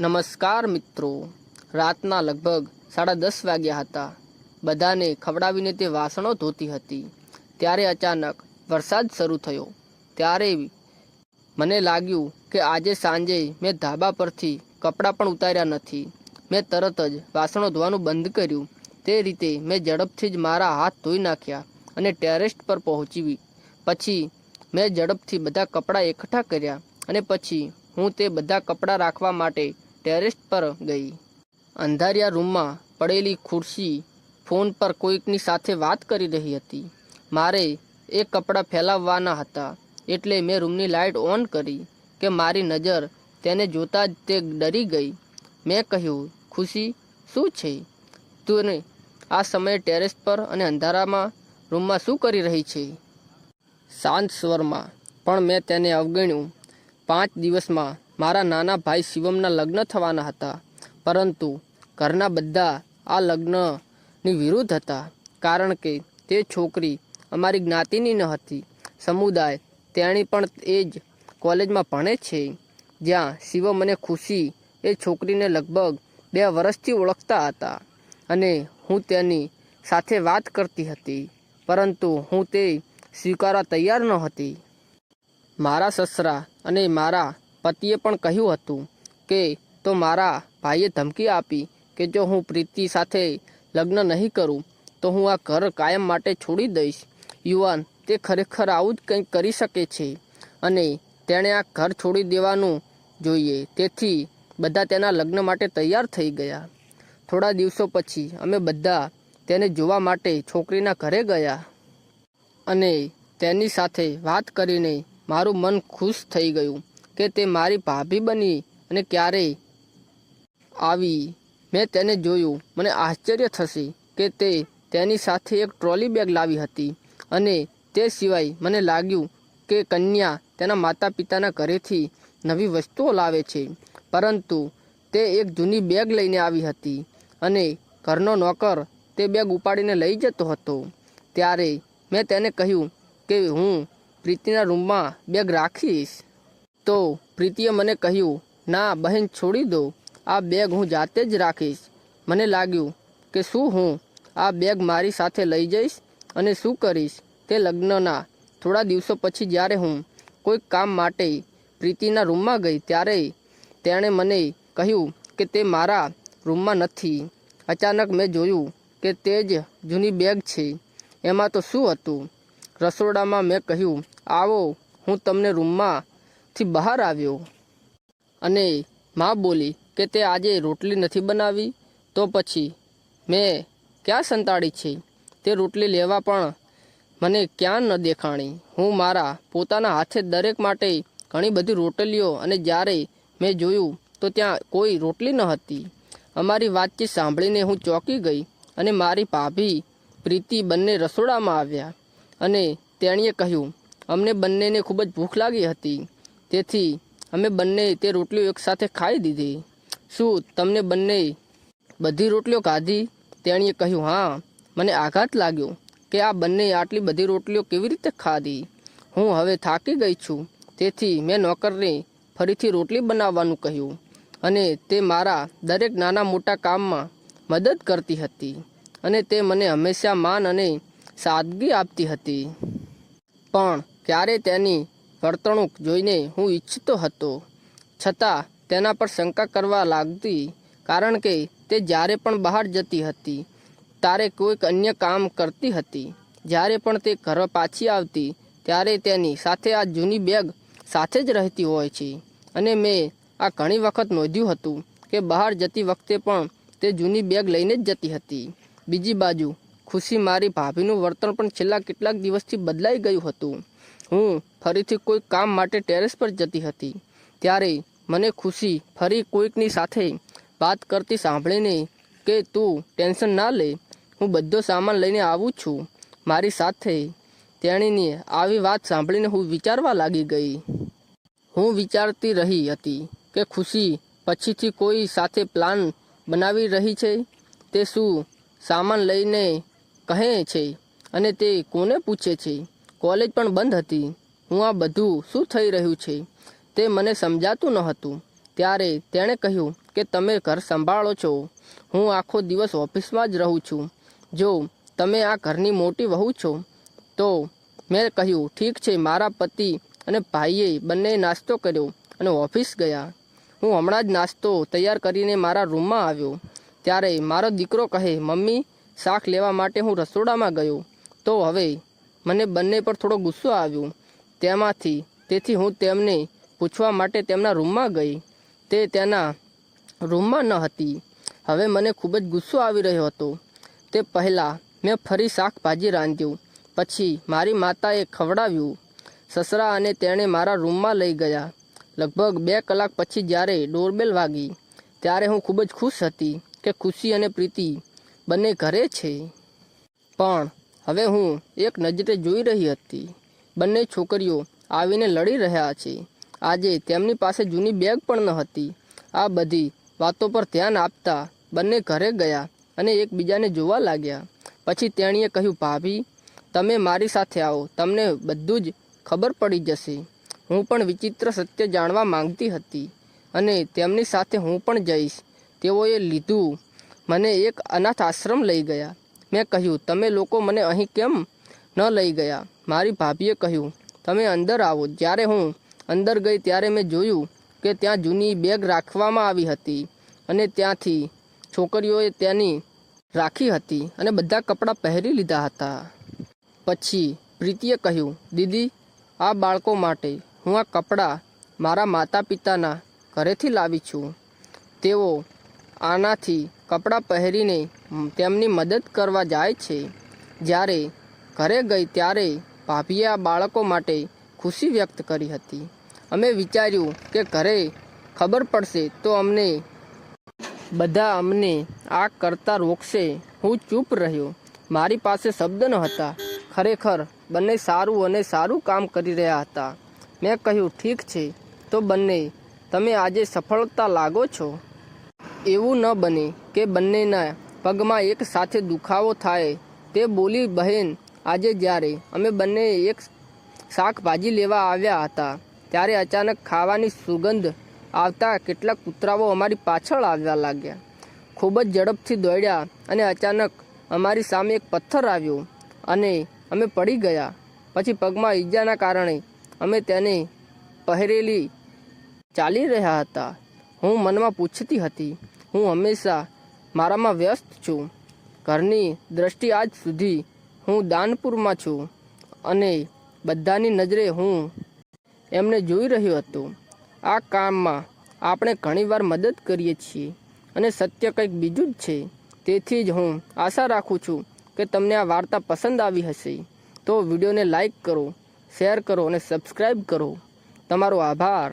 નમસ્કાર મિત્રો. રાતના લગભગ સાડા દસ વાગ્યા હતા. બધાને ખવડાવીને તે વાસણો ધોતી હતી. ત્યારે અચાનક વરસાદ શરૂ થયો. ત્યારે મને લાગ્યું કે આજે સાંજે મેં ધાબા પરથી કપડાં પણ ઉતાર્યા નથી. મેં તરત જ વાસણો ધોવાનું બંધ કર્યું. તે રીતે મેં ઝડપથી જ મારા હાથ ધોઈ નાખ્યા અને ટેરેસ પર પહોંચી. પછી મેં ઝડપથી બધા કપડાં એકઠા કર્યા અને પછી હું તે બધા કપડાં રાખવા માટે ટેરેસ પર ગઈ. અંધારિયા રૂમમાં પડેલી ખુરશી ફોન પર કોઈકની સાથે વાત કરી રહી હતી. મારે એ કપડાં ફેલાવવાના હતા, એટલે મેં રૂમની લાઇટ ઓન કરી કે મારી નજર તેને જોતાં જ તે ડરી ગઈ. મેં કહ્યું, ખુશી, શું છે? તું આ સમયે ટેરેસ પર અને અંધારામાં રૂમમાં શું કરી રહી છે? શાંત સ્વરમાં, પણ મેં તેને અવગણ્યું. પાંચ દિવસમાં મારા નાના ભાઈ શિવમના લગ્ન થવાના હતા. પરંતુ ઘરના બધા આ લગ્નની વિરુદ્ધ હતા. કારણ કે તે છોકરી અમારી જ્ઞાતિની ન હતી. સમુદાય તેણી પણ એ જ કોલેજમાં ભણે છે. જ્યાં શિવમ અને ખુશી એ છોકરીને લગભગ બે વર્ષથી ઓળખતા હતા અને હું તેની સાથે વાત કરતી હતી. પરંતુ હું તે સ્વીકારવા તૈયાર ન હતી મારા સસરા અને મારા પતિએ પણ કહ્યું હતું કે, તો મારા ભાઈએ ધમકી આપી કે જો હું પ્રીતિ સાથે લગ્ન નહીં કરું, તો હું આ ઘર કાયમ માટે છોડી દઈશ. યુવાન, તે ખરેખર આવું જ કંઈક કરી શકે છે. અને તેણે આ ઘર છોડી દેવાનું જોઈએ. તેથી બધા તેના લગ્ન માટે તૈયાર થઈ ગયા. થોડા દિવસો પછી અમે બધા તેને જોવા માટે છોકરીના ઘરે ગયા. અને તેની સાથે વાત કરીને મારું મન ખુશ થઈ ગયું. કે તે મારી ભાભી બની અને ક્યારે આવી. મેં તેને જોયું. મને આશ્ચર્ય થશે કે તે તેની સાથે એક ટ્રોલી બેગ લાવી હતી અને તે સિવાય મને લાગ્યું કે કન્યા તેના માતા પિતાના ઘરેથી નવી વસ્તુઓ લાવે છે. પરંતુ તે એક જૂની બેગ લઈને આવી હતી અને ઘરનો નોકર તે બેગ ઉપાડીને લઈ જતો હતો. ત્યારે મેં તેને કહ્યું કે હું પ્રીતિના રૂમમાં બેગ રાખીશ. તો પ્રીતિએ મને કહ્યું, ના, બહેન, છોડી દો. આ બેગ હું જાતે જ રાખીશ. મને લાગ્યું કે શું હું આ બેગ મારી સાથે લઈ જઈશ અને શું કરીશ તે લગ્નના થોડા દિવસો પછી જ્યારે હું કોઈ કામ માટે પ્રીતિના રૂમમાં ગઈ ત્યારે તેણે મને કહ્યું કે તે મારા રૂમમાં નથી. અચાનક મેં જોયું કે તે જ જૂની બેગ છે. એમાં તો શું હતું? રસોડામાં મેં કહ્યું, આવો, હું તમને રૂમમાંથી બહાર આવ્યો અને મા બોલી કે તે આજે રોટલી નથી બનાવી, તો પછી મેં ક્યાં સંતાડી છે? તે રોટલી લેવા પણ મને ક્યાં ન દેખાણી. હું મારા પોતાના હાથે દરેક માટે ઘણી બધી રોટલીઓ અને જ્યારે મેં જોયું, તો ત્યાં કોઈ રોટલી ન હતી. અમારી વાતચીત સાંભળીને હું ચોંકી ગઈ અને મારી ભાભી પ્રીતિ બંને રસોડામાં આવ્યા અને તેણીએ કહ્યું, અમને બંનેને ખૂબ જ ભૂખ લાગી હતી. તેથી અમે બંને તે રોટલીઓ એકસાથે ખાઈ દીધી. શું, તમને બંને બધી રોટલીઓ ખાધી? તેણીએ કહ્યું, હા. મને આઘાત લાગ્યો કે આ બંને આટલી બધી રોટલીઓ કેવી રીતે ખાધી? હું હવે થાકી ગઈ છું. તેથી મેં નોકરને ફરીથી રોટલી બનાવવાનું કહ્યું અને તે મારા દરેક નાના મોટા કામમાં મદદ કરતી હતી અને તે મને હંમેશા માન અને સાદગી આપતી હતી. પણ ક્યારે તેની વર્તણૂક જોઈને હું ઈચ્છતો હતો. છતાં તેના પર શંકા કરવા લાગતી કારણ કે તે જ્યારે પણ બહાર જતી હતી ત્યારે કોઈક અન્ય કામ કરતી હતી. જ્યારે પણ તે ઘર પાછી આવતી, ત્યારે તેની સાથે આ જૂની બેગ સાથે જ રહેતી હોય છે. અને મેં આ ઘણી વખત નોંધ્યું હતું કે બહાર જતી વખતે પણ તે જૂની બેગ લઈને જ જતી હતી. બીજી બાજુ, ખુશી મારી ભાભીનું વર્તન પણ છેલ્લા કેટલાક દિવસથી બદલાઈ ગયું હતું. હું ફરીથી કોઈ કામ માટે ટેરેસ પર જતી હતી. ત્યારે મને ખુશી ફરી કોઈકની સાથે વાત કરતી સાંભળીને કે તું ટેન્શન ના લે, હું બધો સામાન લઈને આવું છું. મારી સાથે તેણીની આવી વાત સાંભળીને હું વિચારવા લાગી ગઈ. હું વિચારતી રહી હતી કે ખુશી પછીથી કોઈ સાથે પ્લાન બનાવી રહી છે? તે શું સામાન લઈને કહે છે અને તે કોને પૂછે છે? કોલેજ પણ બંધ હતી. હું આ બધું શું થઈ રહ્યું છે? તે મને સમજાતું ન હતું. ત્યારે તેણે કહ્યું કે તમે ઘર સંભાળો છો. હું આખો દિવસ ઓફિસમાં જ રહું છું. જો તમે આ ઘરની મોટી વહુ છો, તો મેં કહ્યું, ઠીક છે, મારા પતિ અને ભાઈએ બંને નાસ્તો કર્યો અને ઓફિસ ગયા. હું હમણાં જ નાસ્તો તૈયાર કરીને મારા રૂમમાં આવ્યો. ત્યારે મારો દીકરો કહે, મમ્મી, શાક લેવા માટે હું રસોડામાં ગયો. તો હવે મને બંને પર થોડો ગુસ્સો આવ્યો. તેમાંથી, તેથી હું તેમને પૂછવા માટે તેમના રૂમમાં ગઈ. તે તેના રૂમમાં ન હતી. હવે મને ખૂબ જ ગુસ્સો આવી રહ્યો હતો. તે પહેલાં મેં ફરી શાકભાજી રાંધ્યું. પછી મારી માતાએ ખવડાવ્યું. સસરા અને તેણે મારા રૂમમાં લઈ ગયા. લગભગ બે કલાક પછી જ્યારે ડોરબેલ વાગી, ત્યારે હું ખૂબ જ ખુશ હતી કે ખુશી અને પ્રીતિ બંને ઘરે છે. પણ હવે હું એક નજરે જોઈ રહી હતી. બંને છોકરીઓ આવીને લડી રહ્યા છે. આજે તેમની પાસે જૂની બેગ પણ ન હતી. આ બધી વાતો પર ધ્યાન આપતા બંને ઘરે ગયા અને એકબીજાને જોવા લાગ્યા. પછી તેણીએ કહ્યું, ભાભી, તમે મારી સાથે આવો. તમને બધું જ ખબર પડી જશે. હું પણ વિચિત્ર સત્ય જાણવા માંગતી હતી અને તેમની સાથે હું પણ જઈશ. તેઓએ લીધું. મને એક અનાથ આશ્રમ લઈ ગયા. મેં કહ્યું, તમે લોકો મને અહીં કેમ ન લઈ ગયા? મારી ભાભીએ કહ્યું, તમે અંદર આવો. જ્યારે હું અંદર ગઈ ત્યારે મેં જોયું કે ત્યાં જૂની બેગ રાખવામાં આવી હતી અને ત્યાંથી છોકરીઓએ તેની રાખી હતી અને બધા કપડાં પહેરી લીધા હતા. પછી પ્રીતિએ કહ્યું, દીદી, આ બાળકો માટે હું આ કપડાં મારા માતા પિતાના ઘરેથી લાવી છું. તેઓ આનાથી કપડાં પહેરીને તેમની મદદ કરવા જાય છે. જ્યારે ઘરે ગઈ ત્યારે ભાભીએ આ બાળકો માટે ખુશી વ્યક્ત કરી હતી. અમે વિચાર્યું કે ઘરે ખબર પડશે તો અમને બધા અમને આ કરતા રોકશે. હું ચૂપ રહ્યો. મારી પાસે શબ્દ ન હતા. ખરેખર બંને સારું અને સારું કામ કરી રહ્યા હતા. મેં કહ્યું, ઠીક છે. તો બંને, તમે આજે સફળતા લાગો છો. એવું ન બને કે બંનેના પગમાં એક સાથે દુખાવો થાય તે બોલી, બહેન, આજે જ્યારે અમે બંને એક શાકભાજી લેવા આવ્યા હતા, ત્યારે અચાનક ખાવાની સુગંધ આવતા કેટલાક કૂતરાઓ અમારી પાછળ આવવા લાગ્યા. ખૂબ જ ઝડપથી દોડ્યા અને અચાનક અમારી સામે એક પથ્થર આવ્યો અને અમે પડી ગયા. પછી પગમાં ઈજાના કારણે અમે તેને પહેરેલી ચાલી રહ્યા હતા. હું મનમાં પૂછતી હતી, હું હંમેશા મારામાં વ્યસ્ત છું. ઘરની દ્રષ્ટિ આજ સુધી હું દાનપુરમાં છું અને બધાની નજરે હું એમને જોઈ રહ્યો હતો. આ કામમાં આપણે ઘણીવાર મદદ કરીએ છીએ અને સત્ય કંઈક બીજું જ છે. તેથી જ હું આશા રાખું છું કે તમને આ વાર્તા પસંદ આવી હશે. તો વિડીયોને લાઈક કરો, શેર કરો અને સબસ્ક્રાઈબ કરો. તમારો આભાર.